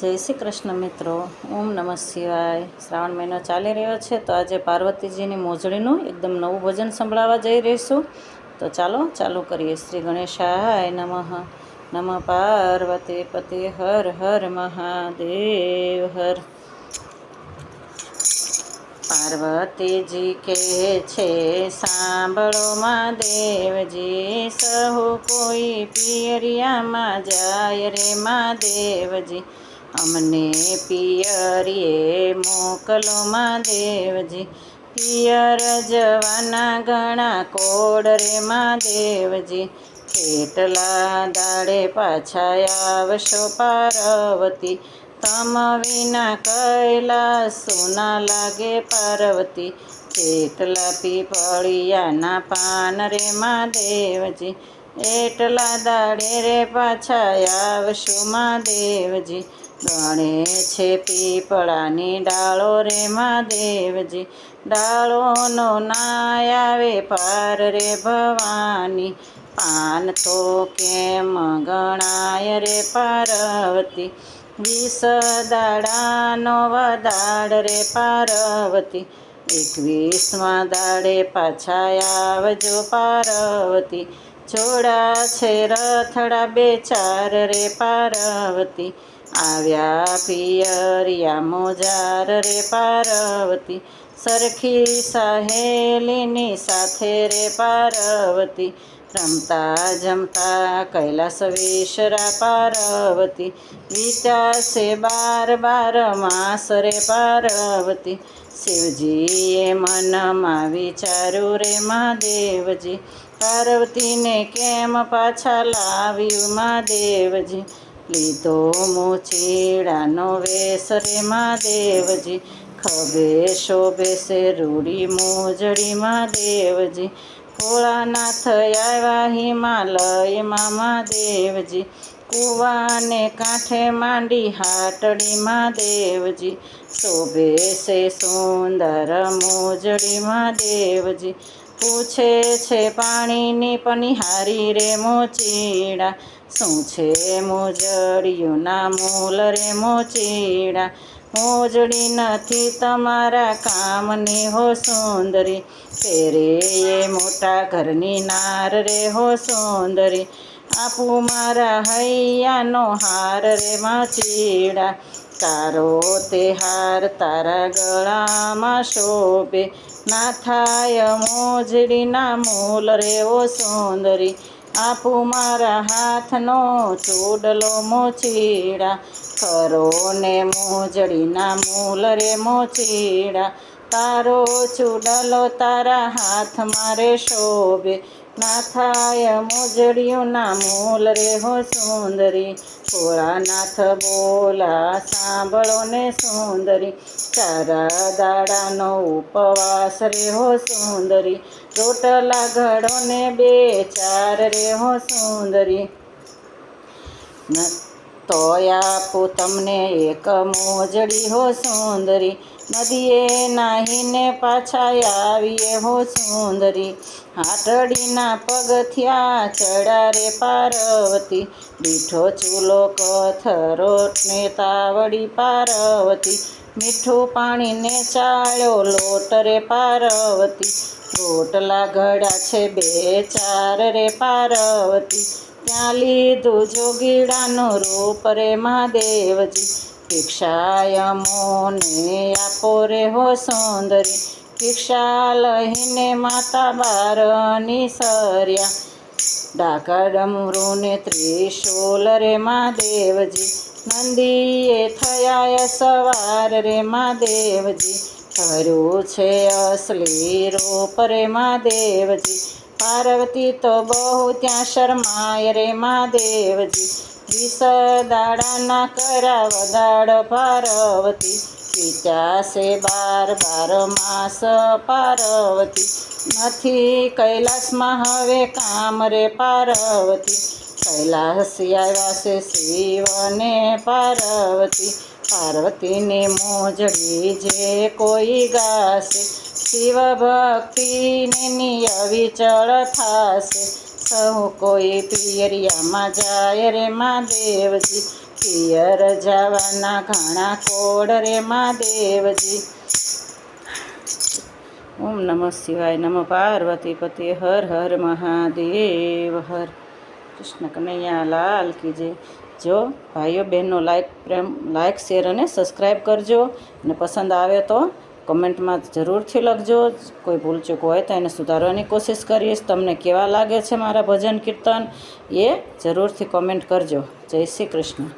જય શ્રી કૃષ્ણ મિત્રો. ઓમ નમઃ શિવાય. શ્રાવણ મહિનો ચાલી રહ્યો છે તો આજે પાર્વતીજીની મોજડીનું એકદમ નવું ભજન સંભળાવવા જઈ રહીશું. તો ચાલો, ચાલુ કરીએ. શ્રી ગણેશાય નમઃ. નમઃ પાર્વતી પતિ હર હર મહાદેવ હર. પાર્વતીજી કે છે, સાંભળો દેવજી સહુ કોઈ પિયરિયામાં જાય રે મહાદેવજી. અમને પિયરીએ મોકલો દેવજી પિયર જવાના ઘણા કોડ રે મહાદેવજી. કેટલા દાડે પાછા આવશો પાર્વતી? તમ વિના કૈલા સોના લાગે પાર્વતી. કેટલા પીપળિયાના પાન રે મહાદેવજી એટલા દાડે રે પાછા આવશો મહાદેવજી ગણે છે પીપળાની ડાળો રે મહાદેવજી ડાળોનો ના આવે પાર રે ભવાની. પાન તો કેમ ગણાય રે પાર્વતી? વીસ દાડાનો વદાડ રે પાર્વતી. એકવીસમાં દાડે પાછા આવજો પાર્વતી. જોડા છે રથડા બે ચાર રે પાર્વતી. આવ્યા પિયરિયા મોજાર રે પાર્વતી. સરખી સહેલીની સાથે રે પાર્વતી. રમતા જમતા કૈલાસ વિશરા પાર્વતી સે બાર બાર માસ રે પાર્વતી શિવજીએ મનમાં વિચાર્યું રે મહાદેવજી પાર્વતીને કેમ પાછા લાવ્યું મહાદેવજી લીધો મોચીડાનો વેશ રે મહાદેવજી ખભે શોભે સે રૂડી મોજડી મહાદેવજી ભોળાનાથ આવ્યા હિમાલયમાં મહાદેવજી કુવાને કાંઠે માંડી હાટડી મહાદેવજી શોભે છે સુંદર મોજડી મહાદેવજી પૂછે છે પાણીની પનિહારી રે મોચીડા, શું છે મોજડિયુંના મૂલ રે મોચીડા મોજડી નથી તમારા કામની હો સુંદરી. તેરે એ મોટા ઘરની નાર રે હો સુંદરી. આપું મારા હૈયાનો હાર રે માચીડા તારો તે હાર તારા ગળામાં શોભે. ના થાય મોજડીના મૂલ રે ઓ સુંદરી. આપું મારા હાથનો ચૂડલો મોચીડા. ખરો ને મોજડીના મૂલ રે મોચીડા. તારો ચૂડલો તારા હાથ મારે શોભે. ના થાય મોજડીઓના મૂલ રે હો સુંદરી. ભોળાનાથ બોલા સાંભળો ને સુંદરી. તારા દાડાનો ઉપવાસ રે હો સુંદરી. રોટલા ઘડો ને બે ચાર રે હો સુંદરી. તોય આપું તમને એક મોજડી હો સુંદરી. નદીએ નાહીને પાછા આવીએ હો સુંદરી. હાટડીના પગથિયા ચડા રે પાર્વતી. બીઠો ચૂલો કથરો ને તાવડી પાર્વતી. મીઠું પાણીને ચાળ્યો લોટ રે પાર્વતી. રોટલા ઘડા છે બે ચાર રે પાર્વતી. ત્યાં લીધું જોગીડાનું રૂપ રે મહાદેવજી. ભિક્ષાય મોને આપો રે હો સુંદરી ભિક્ષા લઈને માતા બારની સર્યા. ડાકડમરૂને ત્રિશૂલ રે મહાદેવજી. નંદીએ થયા સવાર રે મહાદેવજી. કર્યું છે અસલી રૂપ રે મહાદેવજી. પાર્વતી તો બહુ ત્યાં શરમાય રે મહાદેવજી. વિસ દાડાના કરા દાડ પાર્વતી. વિચાસે બાર બાર માસ પાર્વતી. નથી કૈલાસમાં હવે કામ રે પાર્વતી. કૈલાસ આવ્યા છે શિવને પાર્વતી. પાર્વતીની મોજડી જે કોઈ ગાશે. શિવ ભક્તિને નિયવિચળ થાશે. સહુ કોઈ પિયરિયામાં જાય રે મહાદેવજી પિયર જવાના ઘણા કોડ રે મહાદેવજી ઓમ નમઃ શિવાય નમઃ પાર્વતી પતિ હર હર મહાદેવ. હર કૃષ્ણ કનૈયા લાલ કીજે જો ભાઈઓ બહેનો લાઈક પ્રેમ લાઈક શેર અને સબસ્ક્રાઈબ કરજો. અને પસંદ આવે તો કમેન્ટમાં જરૂરથી લખજો. કોઈ ભૂલચૂક હોય તો એને સુધારવાની કોશિશ કરીશ તમને કેવા લાગે છે મારા ભજન કીર્તન એ જરૂરથી કોમેન્ટ કરજો. જય શ્રી કૃષ્ણ.